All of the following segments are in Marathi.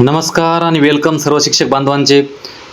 नमस्कार आणि वेलकम सर्व शिक्षक बांधवांचे.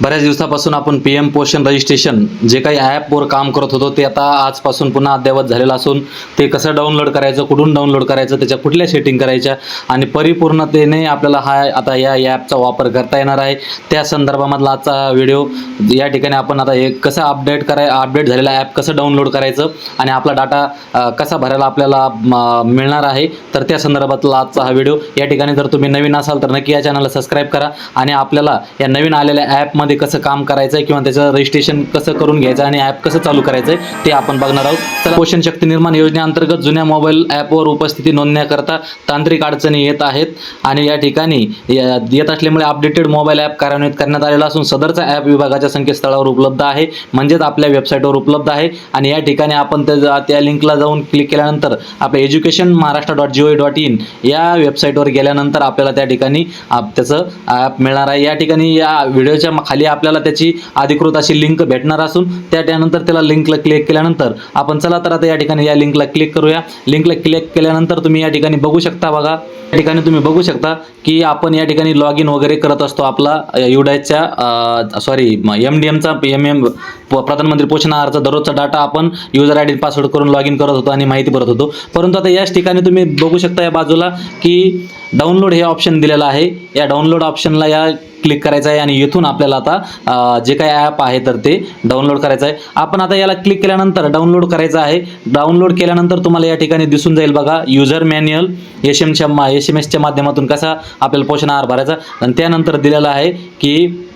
बऱ्याच दिवसापासून आपण पी एम पोषण रजिस्ट्रेशन जे काही ॲपवर काम करत होतो ते आता आजपासून पुन्हा अद्ययावत झालेलं असून ते कसं डाउनलोड करायचं कुठून डाउनलोड करायचं त्याच्या कुठल्या सेटिंग करायच्या आणि परिपूर्णतेने आपल्याला हा आता या ॲपचा वापर करता येणार आहे. त्या संदर्भामधला आजचा व्हिडिओ या ठिकाणी आपण आता हे कसं अपडेट कराय अपडेट झालेला ॲप कसं डाउनलोड करायचं आणि आपला डाटा कसा भरायला आपल्याला मिळणार आहे तर त्या संदर्भातला आजचा हा व्हिडिओ या ठिकाणी जर तुम्ही नवीन असाल तर नक्की या चॅनलला सबस्क्राईब करा आणि आपल्याला या नवीन आलेल्या ॲपमध्ये कसं काम करायचं आहे किंवा त्याचं रजिस्ट्रेशन कसं करून घ्यायचं आणि ॲप कसं चालू करायचं आहे ते आपण बघणार आहोत. तर पोषण शक्ती निर्माण योजनेअंतर्गत जुन्या मोबाईल ॲपवर उपस्थिती नोंदण्याकरता तांत्रिक अडचणी येत आहेत आणि या ठिकाणी येत असल्यामुळे अपडेटेड मोबाईल ॲप कार्यान्वित करण्यात आलेला असून सदरचा ॲप विभागाच्या संकेतस्थळावर उपलब्ध आहे म्हणजेच आपल्या वेबसाईटवर उपलब्ध आहे. आणि या ठिकाणी आपण त्या त्या लिंकला जाऊन क्लिक केल्यानंतर आपल्या education Maharashtra dot G O dot in या वेबसाईटवर गेल्यानंतर आपल्याला त्या ठिकाणी आप- त्याचं ॲप मिळणार आहे. या ठिकाणी या व्हिडिओच्या खाली आपल्याला त्याची अधिकृत अशी लिंक भेटणार असून त्या त्यानंतर त्याला लिंकला क्लिक केल्यानंतर आपण चला तर आता या ठिकाणी या लिंकला क्लिक करूया. लिंकला क्लिक केल्यानंतर तुम्ही या ठिकाणी बघू शकता बघा. या ठिकाणी तुम्ही बघू शकता की आपण या ठिकाणी लॉग इन वगैरे करत असतो आपला युडायच्या सॉरी एम डी एमचा एम एम प्रधानमंत्री पोषण आहारचा दररोजचा डाटा आपण युजर आय डी पासवर्ड करून लॉग इन करत होतो आणि माहिती भरत होतो. परंतु आता याच ठिकाणी तुम्ही बघू शकता या बाजूला की डाउनलोड हे ऑप्शन दिलेलं आहे. या डाउनलोड ऑप्शनला या क्लिक करायचं आहे आणि इथून आपल्याला आता जे काही ॲप आहे तर ते डाउनलोड करायचं आहे. आपण आता याला क्लिक केल्यानंतर डाउनलोड करायचं आहे. डाउनलोड केल्यानंतर तुम्हाला या ठिकाणी दिसून जाईल बघा युजर मॅन्युअल एस एमच्या मा एस एम एसच्या माध्यमातून कसा आपल्याला पोषण आहार भरायचा. आणि त्यानंतर दिलेला आहे की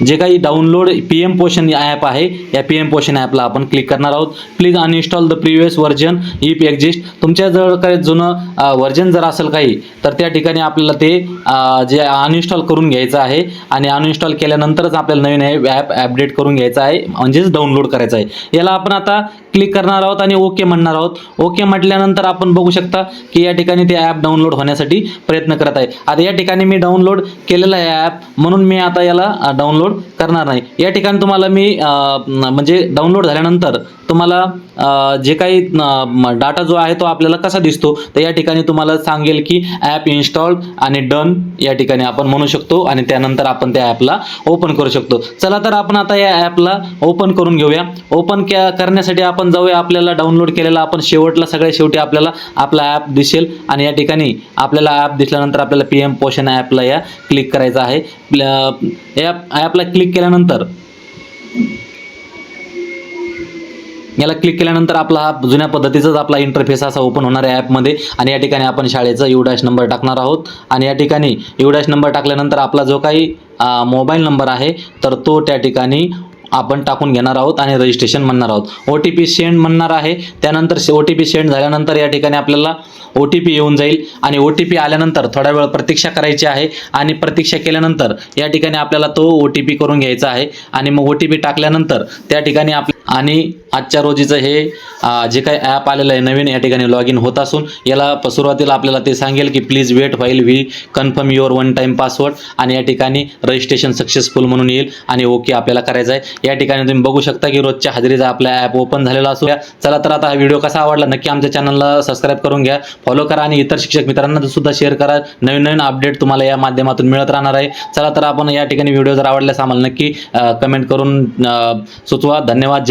जे काही download P M Poshan app आहे या पी एम पोषण ॲपला आपण क्लिक करणार आहोत. Please uninstall the previous version if exist तुमच्या जर काही जुनं व्हर्जन जर असेल काही तर त्या ठिकाणी आपल्याला ते जे अनइन्स्टॉल करून घ्यायचं आहे आणि अनइन्स्टॉल केल्यानंतरच आपल्याला नवीन ॲप अपडेट करून घ्यायचं आहे म्हणजेच डाउनलोड करायचं आहे. याला आपण आता क्लिक करणार आहोत आणि ओके म्हणणार आहोत. ओके म्हटल्यानंतर आपण बघू शकता की या ठिकाणी ते ॲप डाउनलोड होण्यासाठी प्रयत्न करत आहे. आता या ठिकाणी मी डाउनलोड केलेलं आहे ॲप म्हणून मी आता याला डाउनलोड jugador करणार नाही. या ठिकाणी तुम्हाला मी म्हणजे डाउनलोड झाल्यानंतर तुम्हाला जे काही डाटा जो आहे तो आपल्याला कसा दिसतो तर या ठिकाणी तुम्हाला सांगेल की ॲप इन्स्टॉल आणि डन या ठिकाणी आपण म्हणू शकतो आणि त्यानंतर आपण त्या ॲपला ओपन करू शकतो. चला तर आपण आता या ॲपला ओपन करून घेऊया. ओपन करण्यासाठी आपण जाऊया आपल्याला डाउनलोड केलेला आपण शेवटला सगळ्या शेवटी आपल्याला आपला ॲप दिसेल आणि या ठिकाणी आपल्याला ॲप दिसल्यानंतर आपल्याला पी एम पोषण ॲपला या क्लिक करायचं आहे. या ॲपला क्लिक केल्यानंतर याला क्लिक केल्यानंतर आपला हा जुन्या पद्धतीचाच आपला इंटरफेस असा ओपन होणार आहे ॲपमध्ये आणि या ठिकाणी आपण शाळेचा यू डॅश नंबर टाकणार आहोत. आणि या ठिकाणी यू डॅश नंबर टाकल्यानंतर आपला जो काही मोबाईल नंबर आहे तर तो त्या ठिकाणी आपण टाकून घेणार आहोत आणि रजिस्ट्रेशन म्हणणार आहोत. ओ टी पी सेंड म्हणणार आहे. त्यानंतर ओ टी पी सेंड झाल्यानंतर या ठिकाणी आपल्याला ओ टी पी येऊन जाईल आणि ओ टी पी आल्यानंतर थोडा वेळ प्रतीक्षा करायची आहे आणि प्रतीक्षा केल्यानंतर या ठिकाणी आपल्याला तो ओ टी पी करून घ्यायचा आहे आणि मग ओ टी पी टाकल्यानंतर त्या ठिकाणी आप आणि आजच्या रोजीचं हे जे काही ॲप आलेलं आहे नवीन या ठिकाणी लॉग इन होत असून याला सुरुवातीला आपल्याला ते सांगेल की please wait while we confirm your one time password आणि या ठिकाणी रजिस्ट्रेशन सक्सेसफुल म्हणून येईल आणि ओके आपल्याला करायचं आहे. या ठिकाणी तुम्ही बघू शकता की रोजच्या हजेरीचा आपला ॲप ओपन झालेला असू चला तर आता हा व्हिडिओ कसा आवडला नक्की आमच्या चॅनलला सबस्क्राईब करून घ्या. फॉलो करा आणि इतर शिक्षक मित्रांना सुद्धा शेअर करा. नवीन नवीन अपडेट तुम्हाला या माध्यमातून मिळत राहणार आहे. चला तर आपण या ठिकाणी व्हिडिओ जर आवडल्यास आम्हाला नक्की कमेंट करून सुचवा. धन्यवाद.